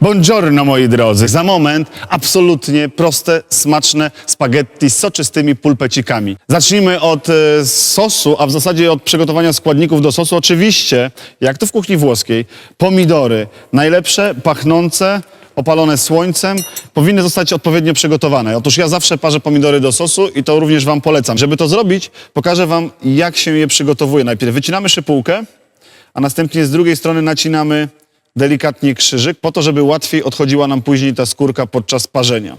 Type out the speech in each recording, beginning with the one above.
Buongiorno moi drodzy. Za moment absolutnie proste, smaczne spaghetti z soczystymi pulpecikami. Zacznijmy od e, sosu, a w zasadzie od przygotowania składników do sosu. Oczywiście, jak to w kuchni włoskiej, pomidory najlepsze, pachnące, opalone słońcem, powinny zostać odpowiednio przygotowane. Otóż ja zawsze parzę pomidory do sosu i to również Wam polecam. Żeby to zrobić, pokażę Wam, jak się je przygotowuje. Najpierw wycinamy szypułkę, a następnie z drugiej strony nacinamy delikatnie krzyżyk, po to, żeby łatwiej odchodziła nam później ta skórka podczas parzenia.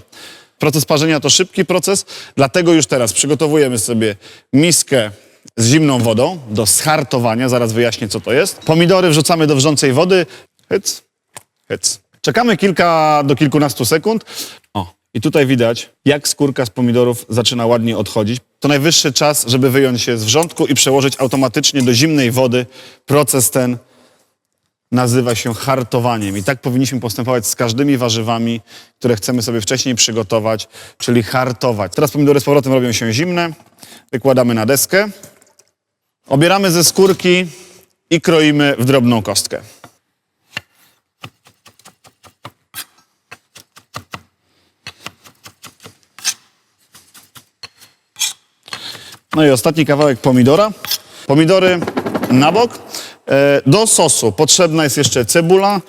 Proces parzenia to szybki proces, dlatego już teraz przygotowujemy sobie miskę z zimną wodą do schartowania, zaraz wyjaśnię co to jest. Pomidory wrzucamy do wrzącej wody, hyc, hyc. Czekamy kilka do kilkunastu sekund. O, i tutaj widać, jak skórka z pomidorów zaczyna ładnie odchodzić. To najwyższy czas, żeby wyjąć je z wrzątku i przełożyć automatycznie do zimnej wody. Proces ten nazywa się hartowaniem. I tak powinniśmy postępować z każdymi warzywami, które chcemy sobie wcześniej przygotować, czyli hartować. Teraz pomidory z powrotem robią się zimne. Wykładamy na deskę. Obieramy ze skórki i kroimy w drobną kostkę. No i ostatni kawałek pomidora. Pomidory na bok. E, Do sosu potrzebna jest jeszcze cebula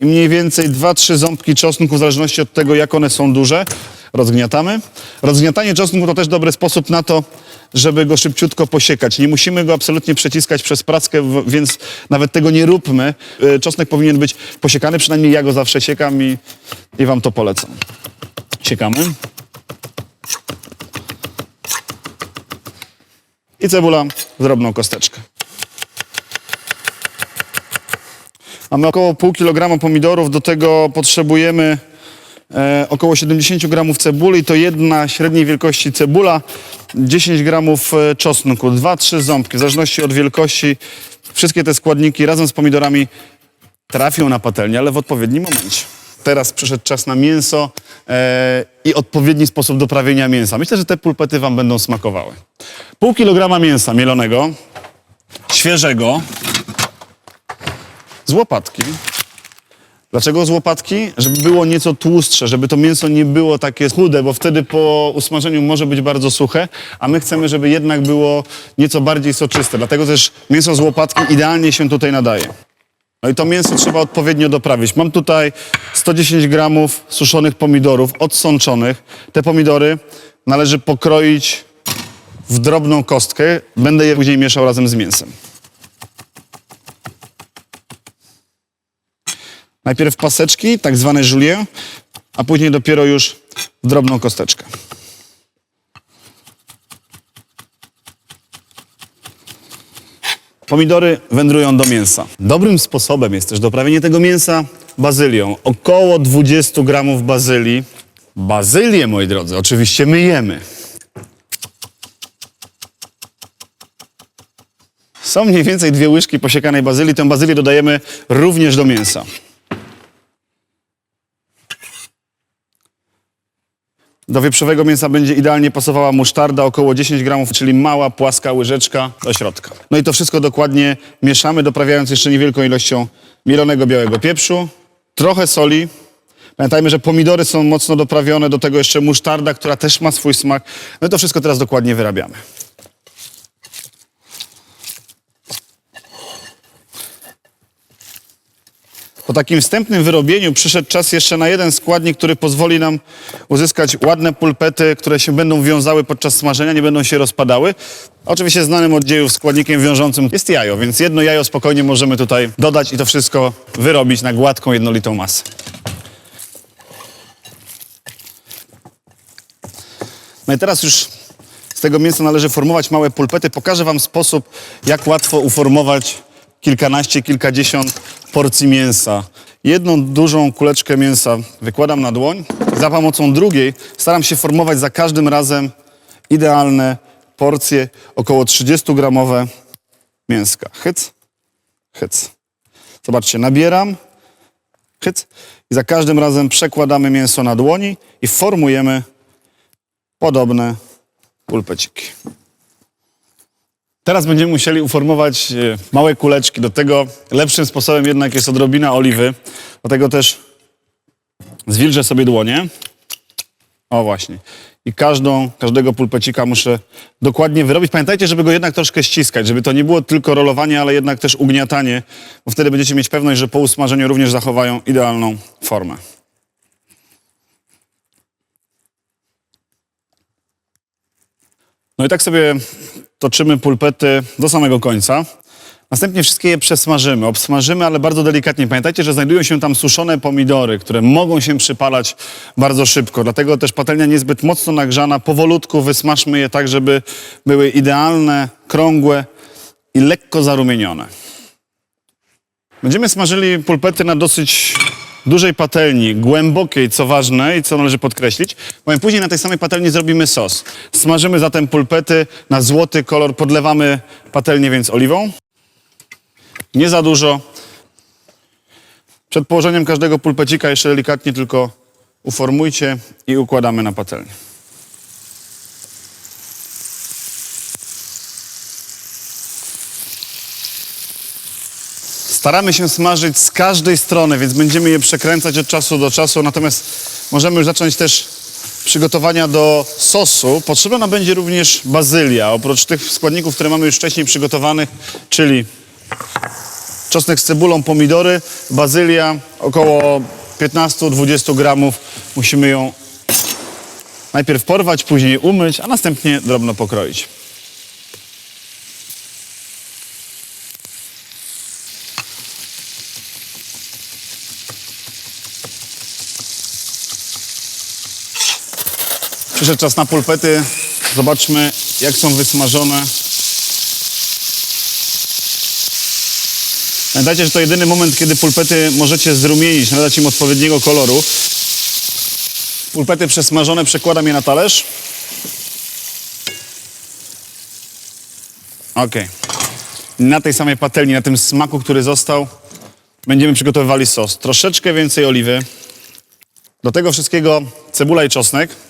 i mniej więcej 2-3 ząbki czosnku, w zależności od tego, jak one są duże. Rozgniatamy. Rozgniatanie czosnku to też dobry sposób na to, żeby go szybciutko posiekać. Nie musimy go absolutnie przeciskać przez praskę, w- więc nawet tego nie róbmy. E, Czosnek powinien być posiekany, przynajmniej ja go zawsze siekam i, i wam to polecam. Siekamy. i cebula w drobną kosteczkę. Mamy około pół kilograma pomidorów, do tego potrzebujemy e, około 70 gramów cebuli, to jedna średniej wielkości cebula, 10 gramów e, czosnku, 2-3 ząbki, w zależności od wielkości. Wszystkie te składniki razem z pomidorami trafią na patelnię, ale w odpowiednim momencie. Teraz przyszedł czas na mięso e, i odpowiedni sposób doprawienia mięsa. Myślę, że te pulpety Wam będą smakowały. Pół kilograma mięsa mielonego, świeżego, łopatki. Dlaczego z łopatki? Żeby było nieco tłustsze, żeby to mięso nie było takie chude, bo wtedy po usmażeniu może być bardzo suche, a my chcemy, żeby jednak było nieco bardziej soczyste. Dlatego też mięso z łopatki idealnie się tutaj nadaje. No i to mięso trzeba odpowiednio doprawić. Mam tutaj 110 gramów suszonych pomidorów odsączonych. Te pomidory należy pokroić w drobną kostkę. Będę je później mieszał razem z mięsem. Najpierw paseczki, tak zwane julie, a później dopiero już drobną kosteczkę. Pomidory wędrują do mięsa. Dobrym sposobem jest też doprawienie tego mięsa bazylią. Około 20 gramów bazylii. Bazylię, moi drodzy, oczywiście myjemy. Są mniej więcej dwie łyżki posiekanej bazylii. Tę bazylię dodajemy również do mięsa. Do wieprzowego mięsa będzie idealnie pasowała musztarda, około 10 gramów, czyli mała, płaska łyżeczka do środka. No i to wszystko dokładnie mieszamy, doprawiając jeszcze niewielką ilością mielonego białego pieprzu, trochę soli. Pamiętajmy, że pomidory są mocno doprawione, do tego jeszcze musztarda, która też ma swój smak. No i to wszystko teraz dokładnie wyrabiamy. Po takim wstępnym wyrobieniu przyszedł czas jeszcze na jeden składnik, który pozwoli nam uzyskać ładne pulpety, które się będą wiązały podczas smażenia, nie będą się rozpadały. Oczywiście znanym od dziejów składnikiem wiążącym jest jajo, więc jedno jajo spokojnie możemy tutaj dodać i to wszystko wyrobić na gładką, jednolitą masę. No i teraz już z tego mięsa należy formować małe pulpety. Pokażę Wam sposób, jak łatwo uformować kilkanaście, kilkadziesiąt porcji mięsa. Jedną dużą kuleczkę mięsa wykładam na dłoń. Za pomocą drugiej staram się formować za każdym razem idealne porcje, około 30-gramowe mięska. Hyc, hyc. Zobaczcie, nabieram, hyc i za każdym razem przekładamy mięso na dłoni i formujemy podobne pulpeciki. Teraz będziemy musieli uformować e, małe kuleczki. Do tego lepszym sposobem jednak jest odrobina oliwy. Dlatego też Zwilżę sobie dłonie. O właśnie. I każdą, każdego pulpecika muszę dokładnie wyrobić. Pamiętajcie, żeby go jednak troszkę ściskać, żeby to nie było tylko rolowanie, ale jednak też ugniatanie, bo wtedy będziecie mieć pewność, że po usmażeniu również zachowają idealną formę. No i tak sobie toczymy pulpety do samego końca. Następnie wszystkie je przesmażymy, obsmażymy, ale bardzo delikatnie. Pamiętajcie, że znajdują się tam suszone pomidory, które mogą się przypalać bardzo szybko. Dlatego też patelnia niezbyt mocno nagrzana. Powolutku wysmażmy je tak, żeby były idealne, krągłe i lekko zarumienione. Będziemy smażyli pulpety na dosyć dużej patelni, głębokiej, co ważne i co należy podkreślić, bowiem później na tej samej patelni zrobimy sos. Smażymy zatem pulpety na złoty kolor, podlewamy patelnię więc oliwą. Nie za dużo. Przed położeniem każdego pulpecika jeszcze delikatnie tylko uformujcie i układamy na patelnię. Staramy się smażyć z każdej strony, więc będziemy je przekręcać od czasu do czasu. Natomiast możemy już zacząć też przygotowania do sosu. Potrzebna nam będzie również bazylia. Oprócz tych składników, które mamy już wcześniej przygotowanych, czyli czosnek z cebulą, pomidory, bazylia, około 15-20 gramów. Musimy ją najpierw porwać, później umyć, a następnie drobno pokroić. Przyszedł czas na pulpety. Zobaczmy, jak są wysmażone. Pamiętajcie, że to jedyny moment, kiedy pulpety możecie zrumienić, nadać im odpowiedniego koloru. Pulpety przesmażone przekładam je na talerz. Ok. Na tej samej patelni, na tym smaku, który został, będziemy przygotowywali sos. Troszeczkę więcej oliwy. Do tego wszystkiego cebula i czosnek.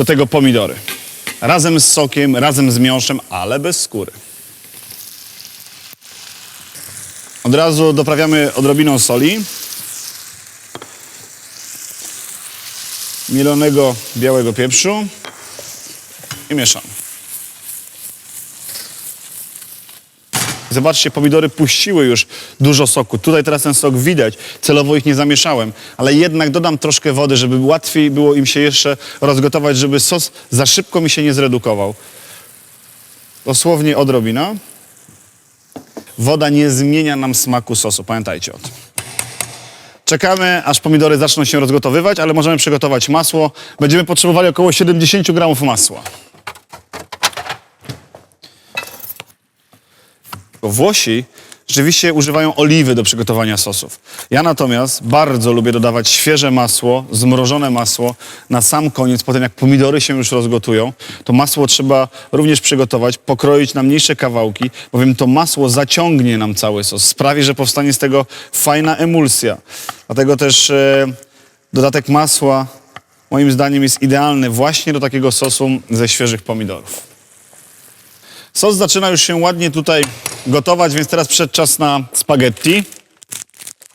Do tego pomidory. Razem z sokiem, razem z miąższem, ale bez skóry. Od razu doprawiamy odrobiną soli. Mielonego białego pieprzu i mieszamy. Zobaczcie, pomidory puściły już dużo soku. Tutaj teraz ten sok widać. Celowo ich nie zamieszałem, ale jednak dodam troszkę wody, żeby łatwiej było im się jeszcze rozgotować, żeby sos za szybko mi się nie zredukował. Dosłownie odrobina. Woda nie zmienia nam smaku sosu, pamiętajcie o tym. Czekamy, aż pomidory zaczną się rozgotowywać, ale możemy przygotować masło. Będziemy potrzebowali około 70 gramów masła. Włosi rzeczywiście używają oliwy do przygotowania sosów. Ja natomiast bardzo lubię dodawać świeże masło, zmrożone masło na sam koniec, po tym jak pomidory się już rozgotują. To masło trzeba również przygotować, pokroić na mniejsze kawałki, bowiem to masło zaciągnie nam cały sos, sprawi, że powstanie z tego fajna emulsja. Dlatego też e, dodatek masła moim zdaniem jest idealny właśnie do takiego sosu ze świeżych pomidorów. Sos zaczyna już się ładnie tutaj gotować, więc teraz przyszedł czas na spaghetti.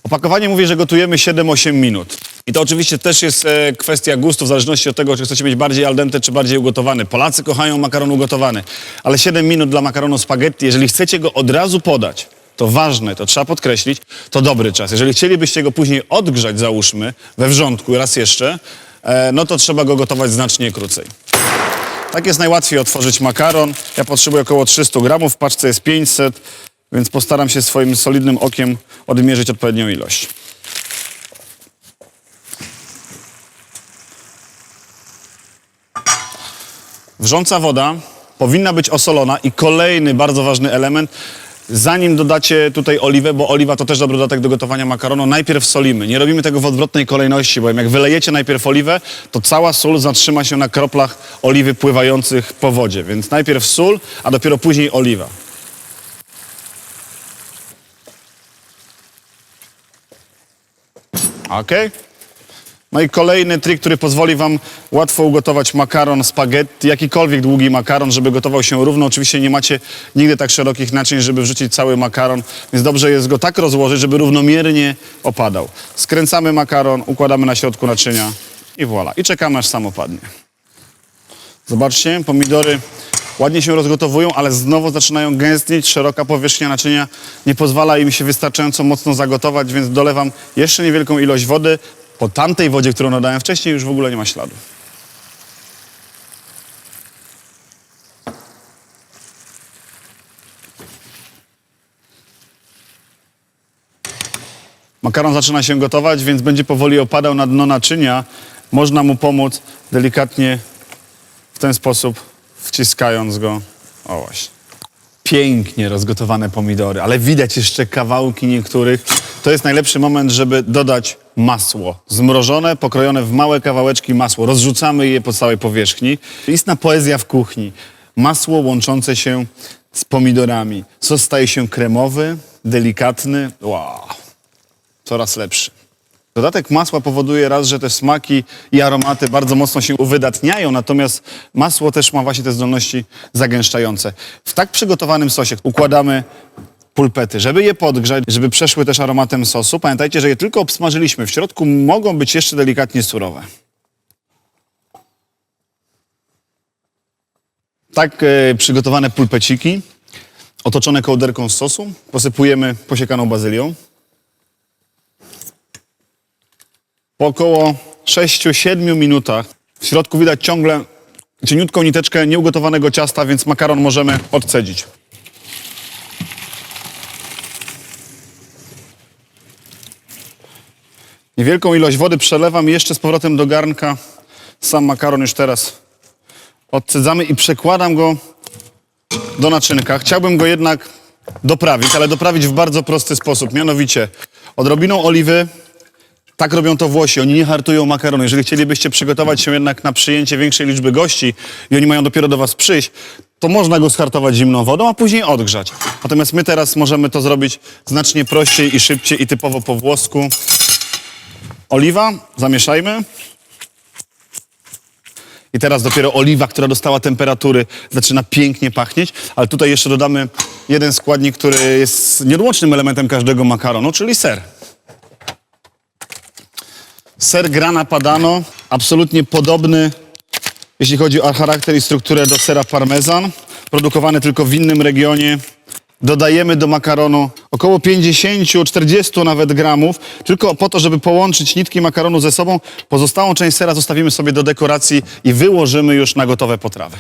Opakowanie mówi, że gotujemy 7-8 minut. I to oczywiście też jest e, kwestia gustu, w zależności od tego, czy chcecie mieć bardziej al dente, czy bardziej ugotowany. Polacy kochają makaron ugotowany, ale 7 minut dla makaronu spaghetti, jeżeli chcecie go od razu podać, to ważne, to trzeba podkreślić, to dobry czas. Jeżeli chcielibyście go później odgrzać, załóżmy, we wrzątku raz jeszcze, e, no to trzeba go gotować znacznie krócej. Tak jest najłatwiej otworzyć makaron. Ja potrzebuję około 300 gramów, w paczce jest 500, więc postaram się swoim solidnym okiem odmierzyć odpowiednią ilość. Wrząca woda powinna być osolona i kolejny bardzo ważny element, zanim dodacie tutaj oliwę, bo oliwa to też dobry dodatek do gotowania makaronu, najpierw solimy. Nie robimy tego w odwrotnej kolejności, bo jak wylejecie najpierw oliwę, to cała sól zatrzyma się na kroplach oliwy pływających po wodzie. Więc najpierw sól, a dopiero później oliwa. Ok. No i kolejny trik, który pozwoli Wam łatwo ugotować makaron, spaghetti, jakikolwiek długi makaron, żeby gotował się równo. Oczywiście nie macie nigdy tak szerokich naczyń, żeby wrzucić cały makaron, więc dobrze jest go tak rozłożyć, żeby równomiernie opadał. Skręcamy makaron, układamy na środku naczynia i voilà. I czekamy aż sam opadnie. Zobaczcie, pomidory ładnie się rozgotowują, ale znowu zaczynają gęstnieć. Szeroka powierzchnia naczynia nie pozwala im się wystarczająco mocno zagotować, więc dolewam jeszcze niewielką ilość wody. Po tamtej wodzie, którą dodałem wcześniej, już w ogóle nie ma śladu. Makaron zaczyna się gotować, więc będzie powoli opadał na dno naczynia. Można mu pomóc delikatnie w ten sposób wciskając go. O właśnie. Pięknie rozgotowane pomidory, ale widać jeszcze kawałki niektórych. To jest najlepszy moment, żeby dodać masło. Zmrożone, pokrojone w małe kawałeczki masło. Rozrzucamy je po całej powierzchni. Istna poezja w kuchni. Masło łączące się z pomidorami. Sos staje się kremowy, delikatny. Wow. Coraz lepszy. Dodatek masła powoduje raz, że te smaki i aromaty bardzo mocno się uwydatniają, natomiast masło też ma właśnie te zdolności zagęszczające. W tak przygotowanym sosie układamy pulpety, żeby je podgrzać, żeby przeszły też aromatem sosu. Pamiętajcie, że je tylko obsmażyliśmy. W środku mogą być jeszcze delikatnie surowe. Tak e, przygotowane pulpeciki, otoczone kołderką z sosu, posypujemy posiekaną bazylią. Po około 6-7 minutach w środku widać ciągle cieniutką niteczkę nieugotowanego ciasta, więc makaron możemy odcedzić. Niewielką ilość wody przelewam jeszcze z powrotem do garnka. Sam makaron już teraz odcedzamy i przekładam go do naczynka. Chciałbym go jednak doprawić, ale doprawić w bardzo prosty sposób. Mianowicie odrobiną oliwy, tak robią to Włosi, oni nie hartują makaronu. Jeżeli chcielibyście przygotować się jednak na przyjęcie większej liczby gości i oni mają dopiero do was przyjść, to można go schartować zimną wodą, a później odgrzać. Natomiast my teraz możemy to zrobić znacznie prościej i szybciej i typowo po włosku. Oliwa, zamieszajmy. I teraz dopiero oliwa, która dostała temperatury, zaczyna pięknie pachnieć, ale tutaj jeszcze dodamy jeden składnik, który jest nieodłącznym elementem każdego makaronu, czyli ser. Ser grana padano, absolutnie podobny, jeśli chodzi o charakter i strukturę do sera parmezan, produkowany tylko w innym regionie. Dodajemy do makaronu około 50-40 nawet gramów, tylko po to, żeby połączyć nitki makaronu ze sobą. Pozostałą część sera zostawimy sobie do dekoracji i wyłożymy już na gotowe potrawy.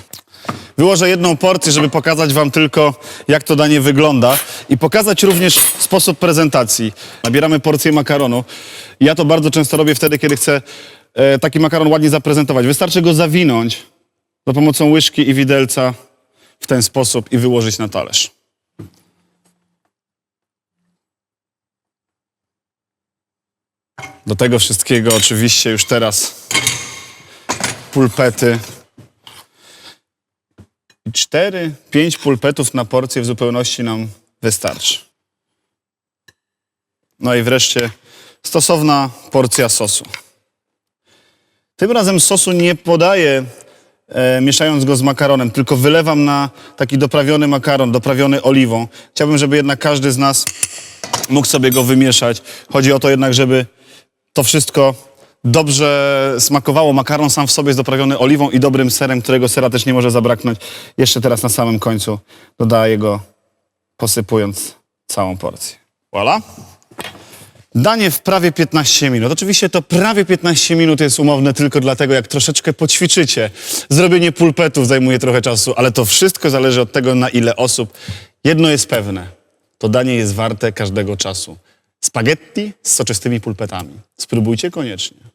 Wyłożę jedną porcję, żeby pokazać Wam tylko, jak to danie wygląda i pokazać również sposób prezentacji. Nabieramy porcję makaronu. Ja to bardzo często robię wtedy, kiedy chcę e, taki makaron ładnie zaprezentować. Wystarczy go zawinąć za pomocą łyżki i widelca w ten sposób i wyłożyć na talerz. Do tego wszystkiego oczywiście już teraz pulpety. I cztery, pięć pulpetów na porcję w zupełności nam wystarczy. No i wreszcie stosowna porcja sosu. Tym razem sosu nie podaję e, mieszając go z makaronem, tylko wylewam na taki doprawiony makaron, doprawiony oliwą. Chciałbym, żeby jednak każdy z nas mógł sobie go wymieszać. Chodzi o to jednak, żeby to wszystko dobrze smakowało. Makaron sam w sobie jest doprawiony oliwą i dobrym serem, którego sera też nie może zabraknąć. Jeszcze teraz na samym końcu dodaję go, posypując całą porcję. Voilà. Danie w prawie 15 minut. Oczywiście to prawie 15 minut jest umowne tylko dlatego, jak troszeczkę poćwiczycie. Zrobienie pulpetów zajmuje trochę czasu, ale to wszystko zależy od tego, na ile osób. Jedno jest pewne. To danie jest warte każdego czasu. Spaghetti z soczystymi pulpetami. Spróbujcie koniecznie.